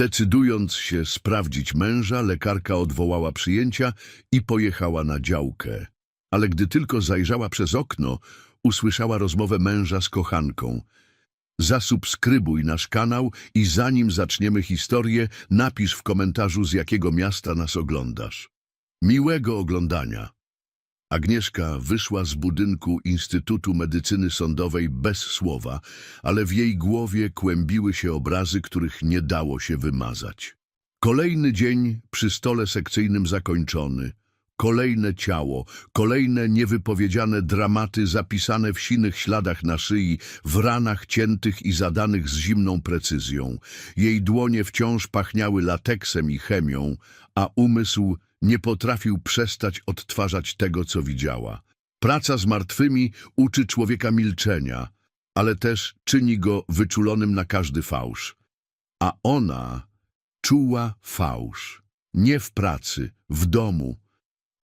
Decydując się sprawdzić męża, lekarka odwołała przyjęcia i pojechała na działkę. Ale gdy tylko zajrzała przez okno, usłyszała rozmowę męża z kochanką. Zasubskrybuj nasz kanał i zanim zaczniemy historię, napisz w komentarzu z jakiego miasta nas oglądasz. Miłego oglądania. Agnieszka wyszła z budynku Instytutu Medycyny Sądowej bez słowa, ale w jej głowie kłębiły się obrazy, których nie dało się wymazać. Kolejny dzień przy stole sekcyjnym zakończony. Kolejne ciało, kolejne niewypowiedziane dramaty zapisane w sinych śladach na szyi, w ranach ciętych i zadanych z zimną precyzją. Jej dłonie wciąż pachniały lateksem i chemią, a umysł nie potrafił przestać odtwarzać tego, co widziała. Praca z martwymi uczy człowieka milczenia, ale też czyni go wyczulonym na każdy fałsz. A ona czuła fałsz. Nie w pracy, w domu.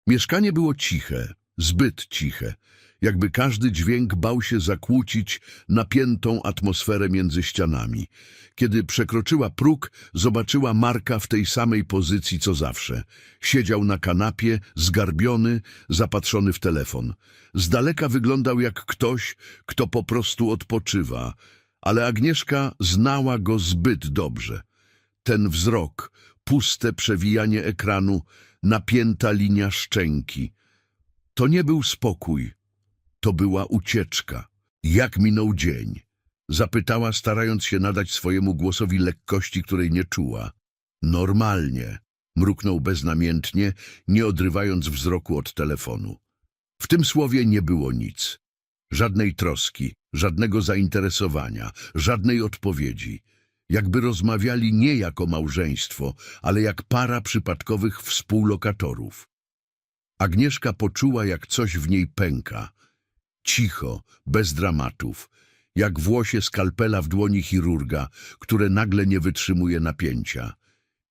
Mieszkanie było ciche, zbyt ciche, jakby każdy dźwięk bał się zakłócić napiętą atmosferę między ścianami. Kiedy przekroczyła próg, zobaczyła Marka w tej samej pozycji co zawsze. Siedział na kanapie, zgarbiony, zapatrzony w telefon. Z daleka wyglądał jak ktoś, kto po prostu odpoczywa, ale Agnieszka znała go zbyt dobrze. Ten wzrok, puste przewijanie ekranu, napięta linia szczęki. To nie był spokój, to była ucieczka. Jak minął dzień? Zapytała, starając się nadać swojemu głosowi lekkości, której nie czuła. Normalnie, mruknął beznamiętnie, nie odrywając wzroku od telefonu. W tym słowie nie było nic. Żadnej troski, żadnego zainteresowania, żadnej odpowiedzi. Jakby rozmawiali nie jako małżeństwo, ale jak para przypadkowych współlokatorów. Agnieszka poczuła, jak coś w niej pęka. Cicho, bez dramatów, jak włosie skalpela w dłoni chirurga, które nagle nie wytrzymuje napięcia.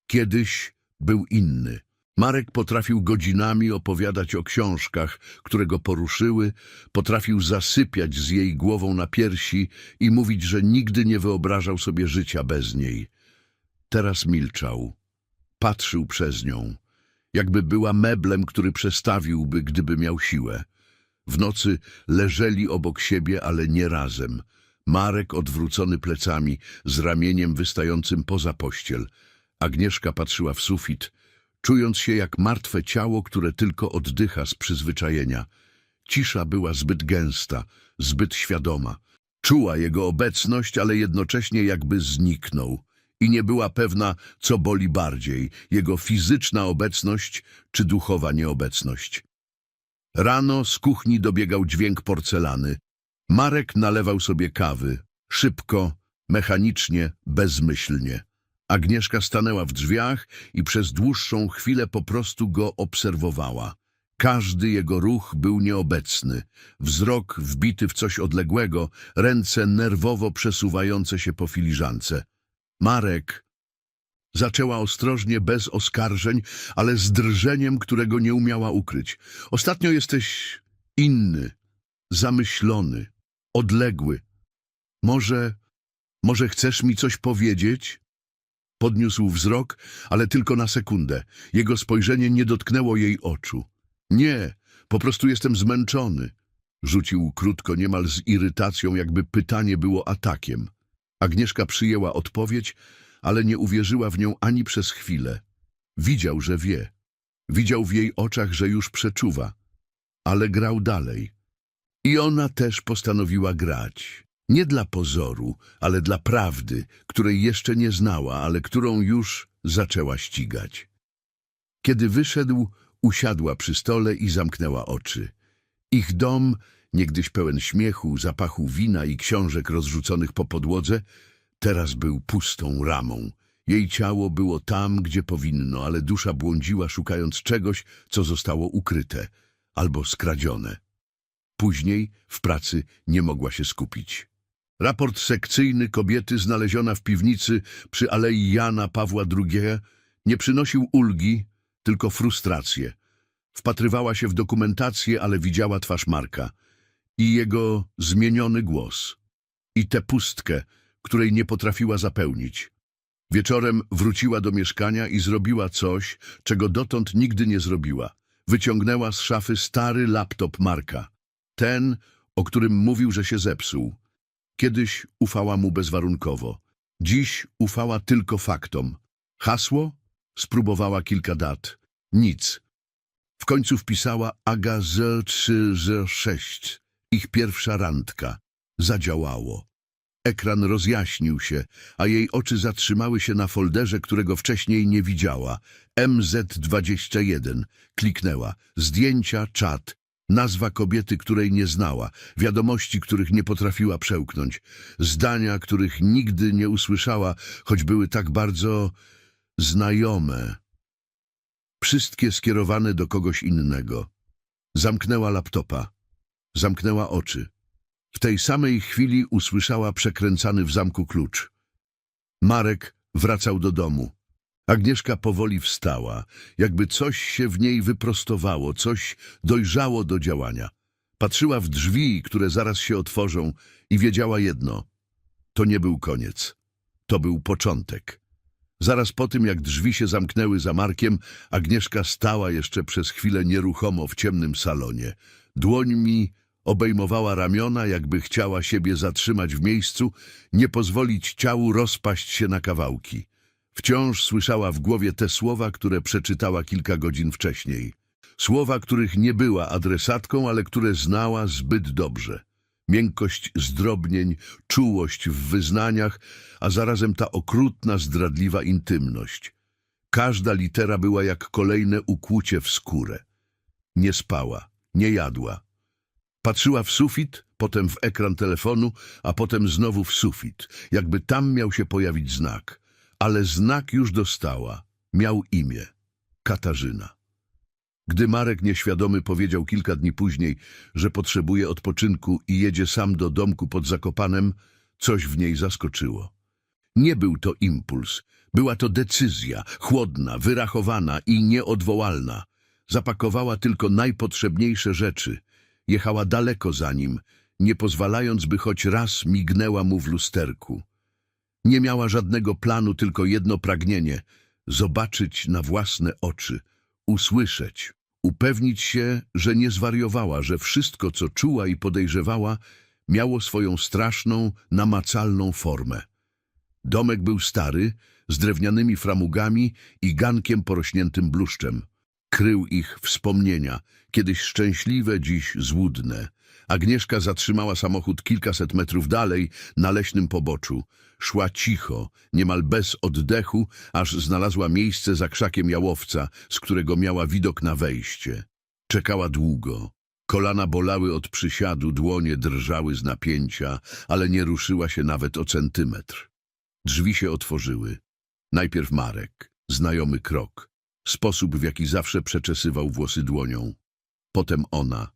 Kiedyś był inny. Marek potrafił godzinami opowiadać o książkach, które go poruszyły, potrafił zasypiać z jej głową na piersi i mówić, że nigdy nie wyobrażał sobie życia bez niej. Teraz milczał. Patrzył przez nią, jakby była meblem, który przestawiłby, gdyby miał siłę. W nocy leżeli obok siebie, ale nie razem. Marek odwrócony plecami, z ramieniem wystającym poza pościel. Agnieszka patrzyła w sufit, czując się jak martwe ciało, które tylko oddycha z przyzwyczajenia. Cisza była zbyt gęsta, zbyt świadoma. Czuła jego obecność, ale jednocześnie jakby zniknął. I nie była pewna, co boli bardziej, jego fizyczna obecność czy duchowa nieobecność. Rano z kuchni dobiegał dźwięk porcelany. Marek nalewał sobie kawy. Szybko, mechanicznie, bezmyślnie. Agnieszka stanęła w drzwiach i przez dłuższą chwilę po prostu go obserwowała. Każdy jego ruch był nieobecny. Wzrok wbity w coś odległego, ręce nerwowo przesuwające się po filiżance. Marek zaczęła ostrożnie, bez oskarżeń, ale z drżeniem, którego nie umiała ukryć. Ostatnio jesteś inny, zamyślony, odległy. Może, może chcesz mi coś powiedzieć? Podniósł wzrok, ale tylko na sekundę. Jego spojrzenie nie dotknęło jej oczu. Nie, po prostu jestem zmęczony. Rzucił krótko, niemal z irytacją, jakby pytanie było atakiem. Agnieszka przyjęła odpowiedź, ale nie uwierzyła w nią ani przez chwilę. Widział, że wie. Widział w jej oczach, że już przeczuwa. Ale grał dalej. I ona też postanowiła grać. Nie dla pozoru, ale dla prawdy, której jeszcze nie znała, ale którą już zaczęła ścigać. Kiedy wyszedł, usiadła przy stole i zamknęła oczy. Ich dom, niegdyś pełen śmiechu, zapachu wina i książek rozrzuconych po podłodze, teraz był pustą ramą. Jej ciało było tam, gdzie powinno, ale dusza błądziła, szukając czegoś, co zostało ukryte albo skradzione. Później w pracy nie mogła się skupić. Raport sekcyjny kobiety znaleziona w piwnicy przy Alei Jana Pawła II nie przynosił ulgi, tylko frustrację. Wpatrywała się w dokumentację, ale widziała twarz Marka i jego zmieniony głos i tę pustkę, której nie potrafiła zapełnić. Wieczorem wróciła do mieszkania i zrobiła coś, czego dotąd nigdy nie zrobiła. Wyciągnęła z szafy stary laptop Marka. Ten, o którym mówił, że się zepsuł. Kiedyś ufała mu bezwarunkowo. Dziś ufała tylko faktom. Hasło? Spróbowała kilka dat. Nic. W końcu wpisała Aga 0306. Ich pierwsza randka. Zadziałało. Ekran rozjaśnił się, a jej oczy zatrzymały się na folderze, którego wcześniej nie widziała. MZ21. Kliknęła. Zdjęcia, czat. Nazwa kobiety, której nie znała. Wiadomości, których nie potrafiła przełknąć. Zdania, których nigdy nie usłyszała, choć były tak bardzo znajome. Wszystkie skierowane do kogoś innego. Zamknęła laptopa. Zamknęła oczy. W tej samej chwili usłyszała przekręcany w zamku klucz. Marek wracał do domu. Agnieszka powoli wstała, jakby coś się w niej wyprostowało, coś dojrzało do działania. Patrzyła w drzwi, które zaraz się otworzą i wiedziała jedno. To nie był koniec. To był początek. Zaraz po tym, jak drzwi się zamknęły za Markiem, Agnieszka stała jeszcze przez chwilę nieruchomo w ciemnym salonie. Dłońmi obejmowała ramiona, jakby chciała siebie zatrzymać w miejscu, nie pozwolić ciału rozpaść się na kawałki. Wciąż słyszała w głowie te słowa, które przeczytała kilka godzin wcześniej. Słowa, których nie była adresatką, ale które znała zbyt dobrze. Miękkość zdrobnień, czułość w wyznaniach, a zarazem ta okrutna, zdradliwa intymność. Każda litera była jak kolejne ukłucie w skórę. Nie spała, nie jadła. Patrzyła w sufit, potem w ekran telefonu, a potem znowu w sufit, jakby tam miał się pojawić znak. Ale znak już dostała. Miał imię. Katarzyna. Gdy Marek nieświadomy powiedział kilka dni później, że potrzebuje odpoczynku i jedzie sam do domku pod Zakopanem, coś w niej zaskoczyło. Nie był to impuls, była to decyzja, chłodna, wyrachowana i nieodwołalna. Zapakowała tylko najpotrzebniejsze rzeczy. Jechała daleko za nim, nie pozwalając, by choć raz mignęła mu w lusterku. Nie miała żadnego planu, tylko jedno pragnienie – zobaczyć na własne oczy, usłyszeć, upewnić się, że nie zwariowała, że wszystko, co czuła i podejrzewała, miało swoją straszną, namacalną formę. Domek był stary, z drewnianymi framugami i gankiem porośniętym bluszczem. Krył ich wspomnienia, kiedyś szczęśliwe, dziś złudne. Agnieszka zatrzymała samochód kilkaset metrów dalej, na leśnym poboczu. Szła cicho, niemal bez oddechu, aż znalazła miejsce za krzakiem jałowca, z którego miała widok na wejście. Czekała długo. Kolana bolały od przysiadu, dłonie drżały z napięcia, ale nie ruszyła się nawet o centymetr. Drzwi się otworzyły. Najpierw Marek, znajomy krok, sposób w jaki zawsze przeczesywał włosy dłonią. Potem ona,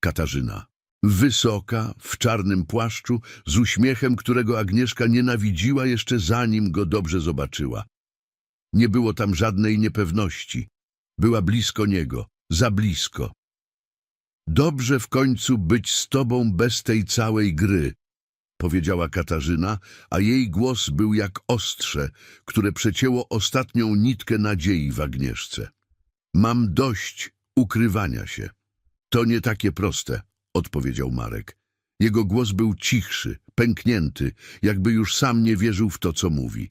Katarzyna. Wysoka, w czarnym płaszczu, z uśmiechem, którego Agnieszka nienawidziła jeszcze zanim go dobrze zobaczyła. Nie było tam żadnej niepewności. Była blisko niego, za blisko. Dobrze w końcu być z tobą bez tej całej gry, powiedziała Katarzyna, a jej głos był jak ostrze, które przecięło ostatnią nitkę nadziei w Agnieszce. Mam dość ukrywania się. To nie takie proste, odpowiedział Marek. Jego głos był cichszy, pęknięty, jakby już sam nie wierzył w to, co mówi.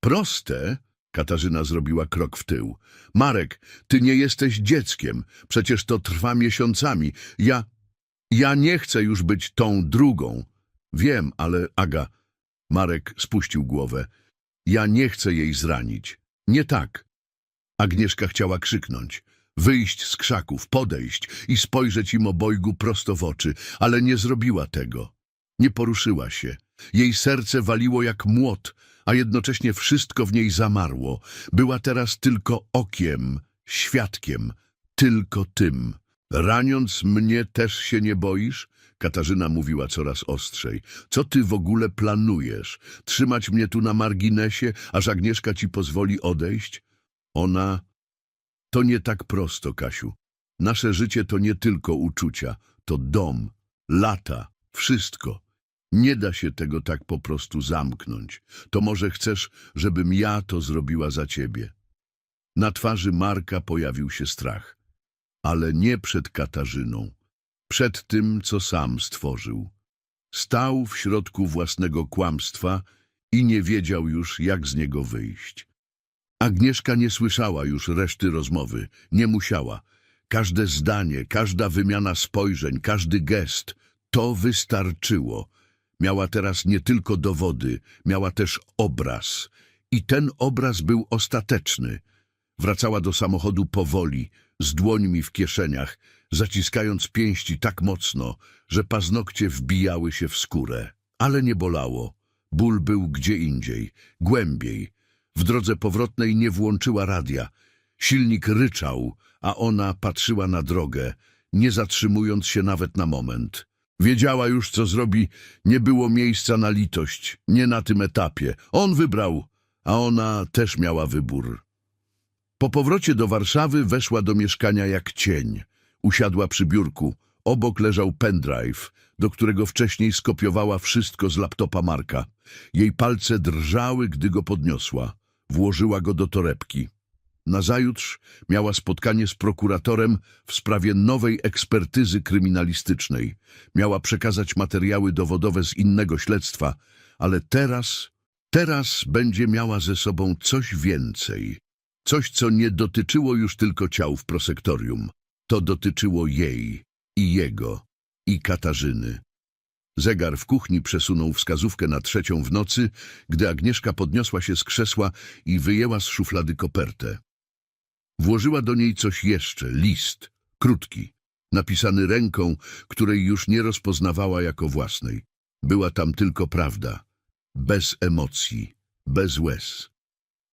Proste? Katarzyna zrobiła krok w tył. Marek, ty nie jesteś dzieckiem. Przecież to trwa miesiącami. Ja... Ja nie chcę już być tą drugą. Wiem, ale Aga... Marek spuścił głowę. Ja nie chcę jej zranić. Nie tak. Agnieszka chciała krzyknąć. Wyjść z krzaków, podejść i spojrzeć im obojgu prosto w oczy, ale nie zrobiła tego. Nie poruszyła się. Jej serce waliło jak młot, a jednocześnie wszystko w niej zamarło. Była teraz tylko okiem, świadkiem, tylko tym. Raniąc mnie też się nie boisz? Katarzyna mówiła coraz ostrzej. Co ty w ogóle planujesz? Trzymać mnie tu na marginesie, aż Agnieszka ci pozwoli odejść? Ona... To nie tak prosto, Kasiu. Nasze życie to nie tylko uczucia, to dom, lata, wszystko. Nie da się tego tak po prostu zamknąć. To może chcesz, żebym ja to zrobiła za ciebie. Na twarzy Marka pojawił się strach. Ale nie przed Katarzyną. Przed tym, co sam stworzył. Stał w środku własnego kłamstwa i nie wiedział już, jak z niego wyjść. Agnieszka nie słyszała już reszty rozmowy. Nie musiała. Każde zdanie, każda wymiana spojrzeń, każdy gest, to wystarczyło. Miała teraz nie tylko dowody, miała też obraz. I ten obraz był ostateczny. Wracała do samochodu powoli, z dłońmi w kieszeniach, zaciskając pięści tak mocno, że paznokcie wbijały się w skórę. Ale nie bolało. Ból był gdzie indziej, głębiej. W drodze powrotnej nie włączyła radia. Silnik ryczał, a ona patrzyła na drogę, nie zatrzymując się nawet na moment. Wiedziała już, co zrobi. Nie było miejsca na litość, nie na tym etapie. On wybrał, a ona też miała wybór. Po powrocie do Warszawy weszła do mieszkania jak cień. Usiadła przy biurku. Obok leżał pendrive, do którego wcześniej skopiowała wszystko z laptopa Marka. Jej palce drżały, gdy go podniosła. Włożyła go do torebki. Nazajutrz miała spotkanie z prokuratorem w sprawie nowej ekspertyzy kryminalistycznej. Miała przekazać materiały dowodowe z innego śledztwa, ale teraz, teraz będzie miała ze sobą coś więcej. Coś, co nie dotyczyło już tylko ciał w prosektorium. To dotyczyło jej i jego i Katarzyny. Zegar w kuchni przesunął wskazówkę na trzecią w nocy, gdy Agnieszka podniosła się z krzesła i wyjęła z szuflady kopertę. Włożyła do niej coś jeszcze, list, krótki, napisany ręką, której już nie rozpoznawała jako własnej. Była tam tylko prawda, bez emocji, bez łez.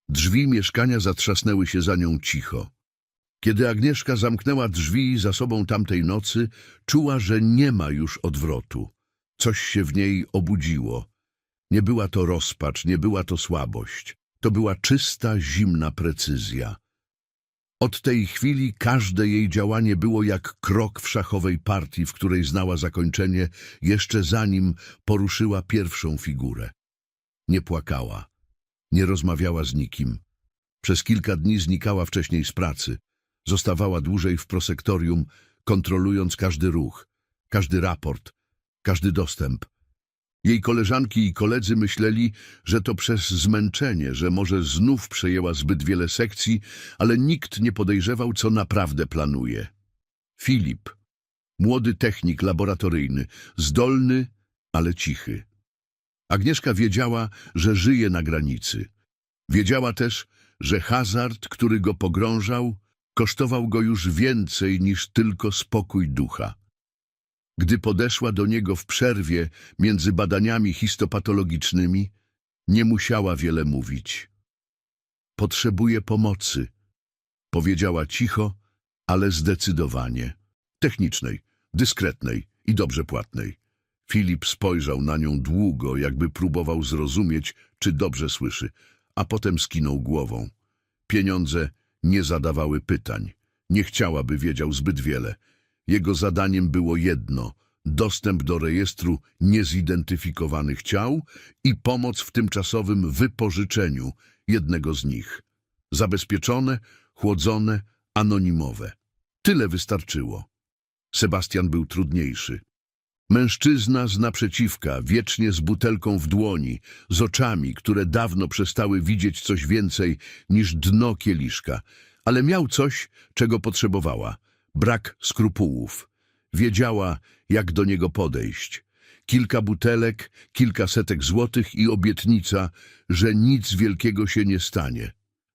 Drzwi mieszkania zatrzasnęły się za nią cicho. Kiedy Agnieszka zamknęła drzwi za sobą tamtej nocy, czuła, że nie ma już odwrotu. Coś się w niej obudziło. Nie była to rozpacz, nie była to słabość. To była czysta, zimna precyzja. Od tej chwili każde jej działanie było jak krok w szachowej partii, w której znała zakończenie, jeszcze zanim poruszyła pierwszą figurę. Nie płakała, nie rozmawiała z nikim. Przez kilka dni znikała wcześniej z pracy. Zostawała dłużej w prosektorium, kontrolując każdy ruch, każdy raport, każdy dostęp. Jej koleżanki i koledzy myśleli, że to przez zmęczenie, że może znów przejęła zbyt wiele sekcji, ale nikt nie podejrzewał, co naprawdę planuje. Filip, młody technik laboratoryjny, zdolny, ale cichy. Agnieszka wiedziała, że żyje na granicy. Wiedziała też, że hazard, który go pogrążał, kosztował go już więcej niż tylko spokój ducha. Gdy podeszła do niego w przerwie między badaniami histopatologicznymi, nie musiała wiele mówić. Potrzebuję pomocy, powiedziała cicho, ale zdecydowanie. Technicznej, dyskretnej i dobrze płatnej. Filip spojrzał na nią długo, jakby próbował zrozumieć, czy dobrze słyszy, a potem skinął głową. Pieniądze nie zadawały pytań. Nie chciałaby wiedział zbyt wiele. Jego zadaniem było jedno – dostęp do rejestru niezidentyfikowanych ciał i pomoc w tymczasowym wypożyczeniu jednego z nich. Zabezpieczone, chłodzone, anonimowe. Tyle wystarczyło. Sebastian był trudniejszy. Mężczyzna z naprzeciwka, wiecznie z butelką w dłoni, z oczami, które dawno przestały widzieć coś więcej niż dno kieliszka, ale miał coś, czego potrzebowała – brak skrupułów. Wiedziała, jak do niego podejść. Kilka butelek, kilka setek złotych i obietnica, że nic wielkiego się nie stanie.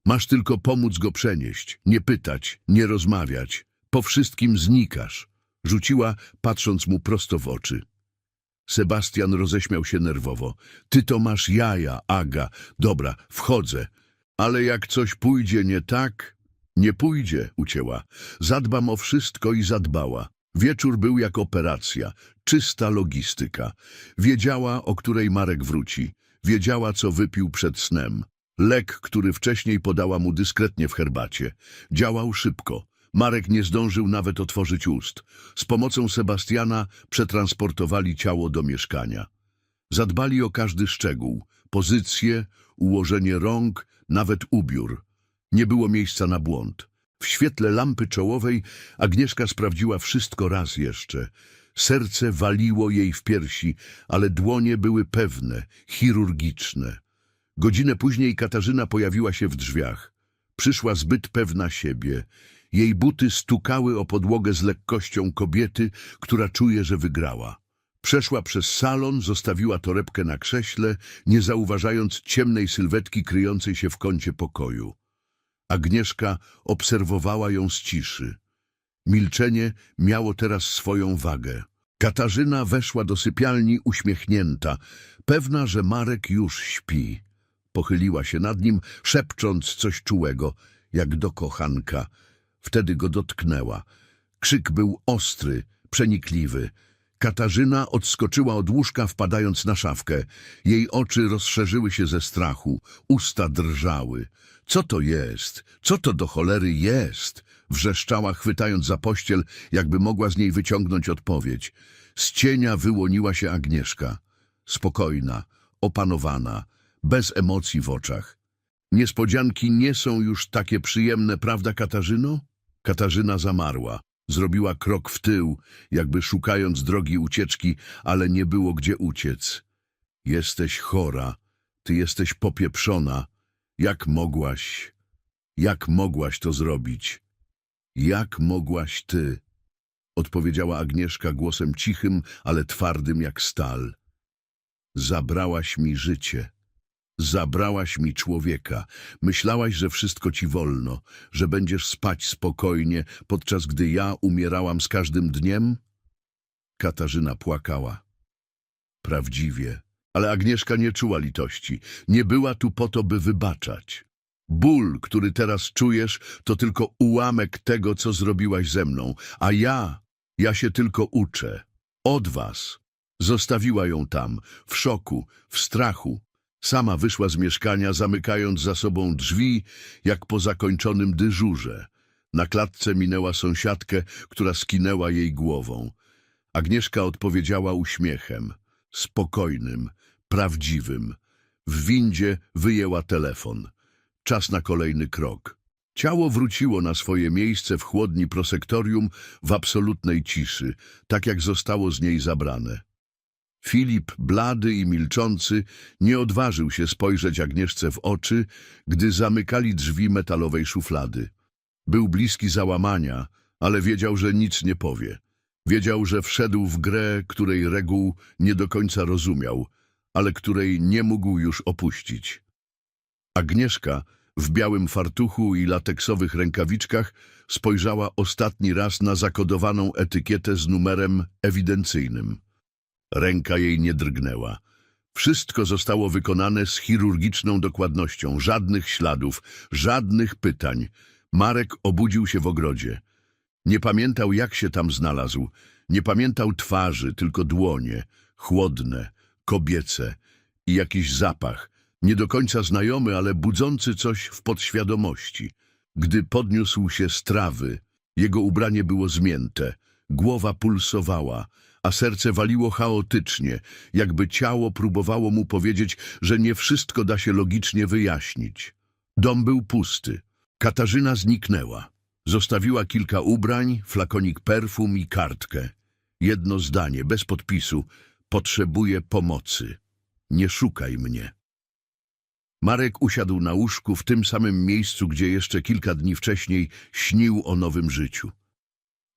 Masz tylko pomóc go przenieść, nie pytać, nie rozmawiać. Po wszystkim znikasz. Rzuciła, patrząc mu prosto w oczy. Sebastian roześmiał się nerwowo. Ty to masz jaja, Aga. Dobra, wchodzę. Ale jak coś pójdzie nie tak, nie pójdzie, ucięła. Zadbam o wszystko i zadbała. Wieczór był jak operacja, czysta logistyka. Wiedziała, o której Marek wróci. Wiedziała, co wypił przed snem. Lek, który wcześniej podała mu dyskretnie w herbacie. Działał szybko. Marek nie zdążył nawet otworzyć ust. Z pomocą Sebastiana przetransportowali ciało do mieszkania. Zadbali o każdy szczegół, pozycję, ułożenie rąk, nawet ubiór. Nie było miejsca na błąd. W świetle lampy czołowej Agnieszka sprawdziła wszystko raz jeszcze. Serce waliło jej w piersi, ale dłonie były pewne, chirurgiczne. Godzinę później Katarzyna pojawiła się w drzwiach. Przyszła zbyt pewna siebie. Jej buty stukały o podłogę z lekkością kobiety, która czuje, że wygrała. Przeszła przez salon, zostawiła torebkę na krześle, nie zauważając ciemnej sylwetki kryjącej się w kącie pokoju. Agnieszka obserwowała ją z ciszy. Milczenie miało teraz swoją wagę. Katarzyna weszła do sypialni uśmiechnięta, pewna, że Marek już śpi. Pochyliła się nad nim, szepcząc coś czułego, jak do kochanka. Wtedy go dotknęła. Krzyk był ostry, przenikliwy. Katarzyna odskoczyła od łóżka, wpadając na szafkę. Jej oczy rozszerzyły się ze strachu, usta drżały. Co to jest? Co to do cholery jest? Wrzeszczała, chwytając za pościel, jakby mogła z niej wyciągnąć odpowiedź. Z cienia wyłoniła się Agnieszka. Spokojna, opanowana, bez emocji w oczach. Niespodzianki nie są już takie przyjemne, prawda, Katarzyno? Katarzyna zamarła. Zrobiła krok w tył, jakby szukając drogi ucieczki, ale nie było gdzie uciec. Jesteś chora, ty jesteś popieprzona. Jak mogłaś, jak mogłaś to zrobić? Jak mogłaś ty? Odpowiedziała Agnieszka głosem cichym, ale twardym jak stal. Zabrałaś mi życie. Zabrałaś mi człowieka. Myślałaś, że wszystko ci wolno, że będziesz spać spokojnie, podczas gdy ja umierałam z każdym dniem? Katarzyna płakała. Prawdziwie. Ale Agnieszka nie czuła litości. Nie była tu po to, by wybaczać. Ból, który teraz czujesz, to tylko ułamek tego, co zrobiłaś ze mną. A ja, ja się tylko uczę. Od was. Zostawiła ją tam, w szoku, w strachu. Sama wyszła z mieszkania, zamykając za sobą drzwi, jak po zakończonym dyżurze. Na klatce minęła sąsiadkę, która skinęła jej głową. Agnieszka odpowiedziała uśmiechem, spokojnym, prawdziwym. W windzie wyjęła telefon. Czas na kolejny krok. Ciało wróciło na swoje miejsce w chłodni prosektorium w absolutnej ciszy, tak jak zostało z niej zabrane. Filip, blady i milczący, nie odważył się spojrzeć Agnieszce w oczy, gdy zamykali drzwi metalowej szuflady. Był bliski załamania, ale wiedział, że nic nie powie. Wiedział, że wszedł w grę, której reguł nie do końca rozumiał, ale której nie mógł już opuścić. Agnieszka, w białym fartuchu i lateksowych rękawiczkach, spojrzała ostatni raz na zakodowaną etykietę z numerem ewidencyjnym. Ręka jej nie drgnęła. Wszystko zostało wykonane z chirurgiczną dokładnością. Żadnych śladów, żadnych pytań. Marek obudził się w ogrodzie. Nie pamiętał, jak się tam znalazł. Nie pamiętał twarzy, tylko dłonie. Chłodne, kobiece i jakiś zapach. Nie do końca znajomy, ale budzący coś w podświadomości. Gdy podniósł się z trawy, jego ubranie było zmięte. Głowa pulsowała, a serce waliło chaotycznie, jakby ciało próbowało mu powiedzieć, że nie wszystko da się logicznie wyjaśnić. Dom był pusty. Katarzyna zniknęła. Zostawiła kilka ubrań, flakonik perfum i kartkę. Jedno zdanie, bez podpisu. Potrzebuję pomocy. Nie szukaj mnie. Marek usiadł na łóżku w tym samym miejscu, gdzie jeszcze kilka dni wcześniej śnił o nowym życiu.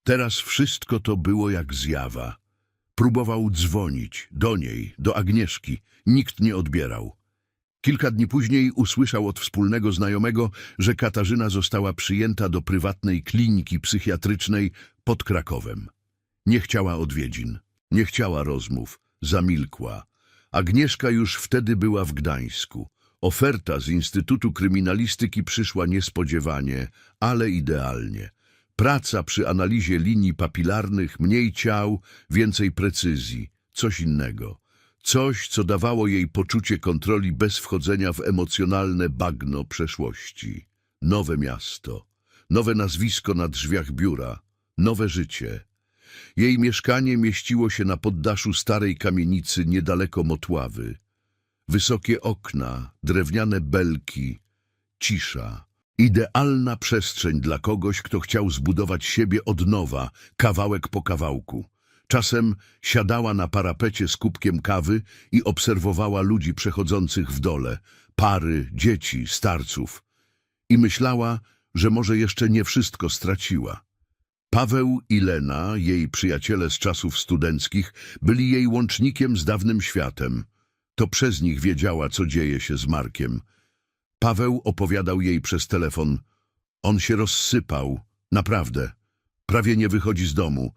Teraz wszystko to było jak zjawa. Próbował dzwonić do niej, do Agnieszki. Nikt nie odbierał. Kilka dni później usłyszał od wspólnego znajomego, że Katarzyna została przyjęta do prywatnej kliniki psychiatrycznej pod Krakowem. Nie chciała odwiedzin, nie chciała rozmów, zamilkła. Agnieszka już wtedy była w Gdańsku. Oferta z Instytutu Kryminalistyki przyszła niespodziewanie, ale idealnie. Praca przy analizie linii papilarnych, mniej ciał, więcej precyzji, coś innego. Coś, co dawało jej poczucie kontroli bez wchodzenia w emocjonalne bagno przeszłości. Nowe miasto, nowe nazwisko na drzwiach biura, nowe życie. Jej mieszkanie mieściło się na poddaszu starej kamienicy niedaleko Motławy. Wysokie okna, drewniane belki, cisza. Idealna przestrzeń dla kogoś, kto chciał zbudować siebie od nowa, kawałek po kawałku. Czasem siadała na parapecie z kubkiem kawy i obserwowała ludzi przechodzących w dole, pary, dzieci, starców. I myślała, że może jeszcze nie wszystko straciła. Paweł i Lena, jej przyjaciele z czasów studenckich, byli jej łącznikiem z dawnym światem. To przez nich wiedziała, co dzieje się z Markiem. Paweł opowiadał jej przez telefon. On się rozsypał, naprawdę. Prawie nie wychodzi z domu.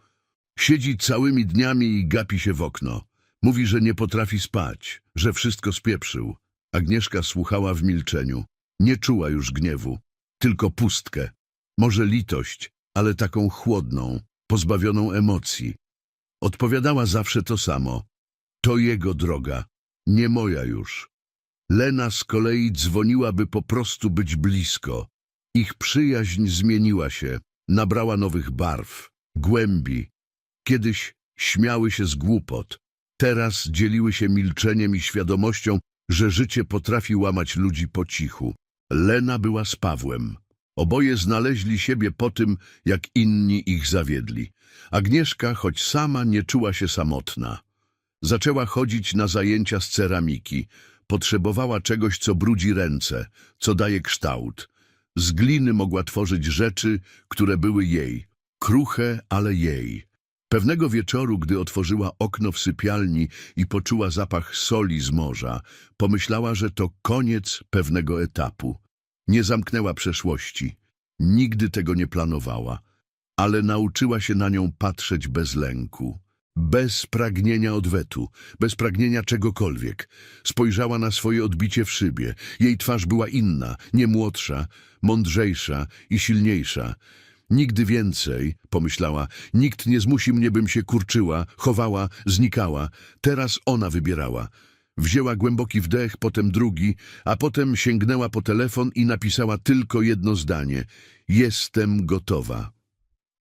Siedzi całymi dniami i gapi się w okno. Mówi, że nie potrafi spać, że wszystko spieprzył. Agnieszka słuchała w milczeniu. Nie czuła już gniewu, tylko pustkę. Może litość, ale taką chłodną, pozbawioną emocji. Odpowiadała zawsze to samo. To jego droga, nie moja już. Lena z kolei dzwoniła, by po prostu być blisko. Ich przyjaźń zmieniła się, nabrała nowych barw, głębi. Kiedyś śmiały się z głupot, teraz dzieliły się milczeniem i świadomością, że życie potrafi łamać ludzi po cichu. Lena była z Pawłem. Oboje znaleźli siebie po tym, jak inni ich zawiedli. Agnieszka, choć sama, nie czuła się samotna. Zaczęła chodzić na zajęcia z ceramiki. Potrzebowała czegoś, co brudzi ręce, co daje kształt. Z gliny mogła tworzyć rzeczy, które były jej. Kruche, ale jej. Pewnego wieczoru, gdy otworzyła okno w sypialni i poczuła zapach soli z morza, pomyślała, że to koniec pewnego etapu. Nie zamknęła przeszłości. Nigdy tego nie planowała, ale nauczyła się na nią patrzeć bez lęku. Bez pragnienia odwetu, bez pragnienia czegokolwiek. Spojrzała na swoje odbicie w szybie. Jej twarz była inna, nie młodsza, mądrzejsza i silniejsza. Nigdy więcej, pomyślała, nikt nie zmusi mnie, bym się kurczyła, chowała, znikała. Teraz ona wybierała. Wzięła głęboki wdech, potem drugi, a potem sięgnęła po telefon i napisała tylko jedno zdanie. Jestem gotowa.